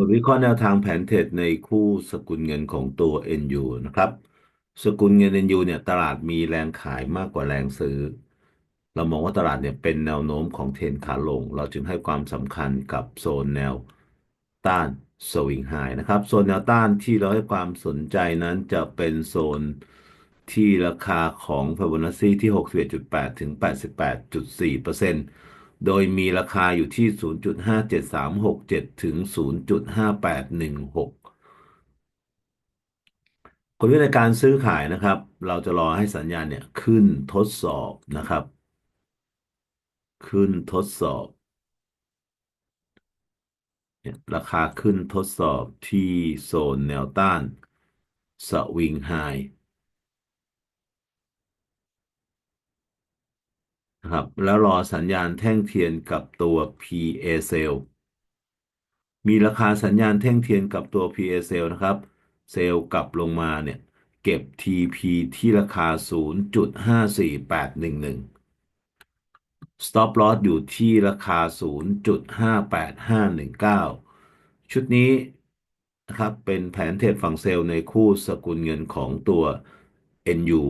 บทวิเคราะห์แนวทางแผนเทรดในคู่สกุลเงินของตัว NU นะครับ สกุลเงิน NU เนี่ยตลาดมีแรงขายมากกว่าแรงซื้อ เรามองว่าตลาดเนี่ยเป็นแนวโน้มของเทรนขาลง เราจึงให้ความสำคัญกับโซนแนวต้านสวิงไฮนะครับโซนแนวต้านที่เราให้ความสนใจนั้นจะเป็นโซนที่ราคาของ Fibonacci ที่ 61.8 ถึง 88.4% โดยมีราคาอยู่ที่ 0.57367 ถึง 0.5816 กลยุทธ์ในการซื้อขายนะครับ เราจะรอให้สัญญาณเนี่ยขึ้นทดสอบนะครับ ขึ้นทดสอบเนี่ยราคาขึ้นทดสอบที่โซนแนวต้านสวิงไฮ นะครับ แล้วรอสัญญาณแท่งเทียนกับตัว PA Cell มีราคาสัญญาณแท่งเทียนกับตัว PA Cell นะครับ เซลล์กลับลงมาเนี่ยเก็บ TP ที่ราคา 0.54811 Stop Loss อยู่ที่ราคา 0.58519 ชุดนี้นะครับเป็นแผนเทรดฝั่งเซลล์ในคู่สกุลเงินของตัว NU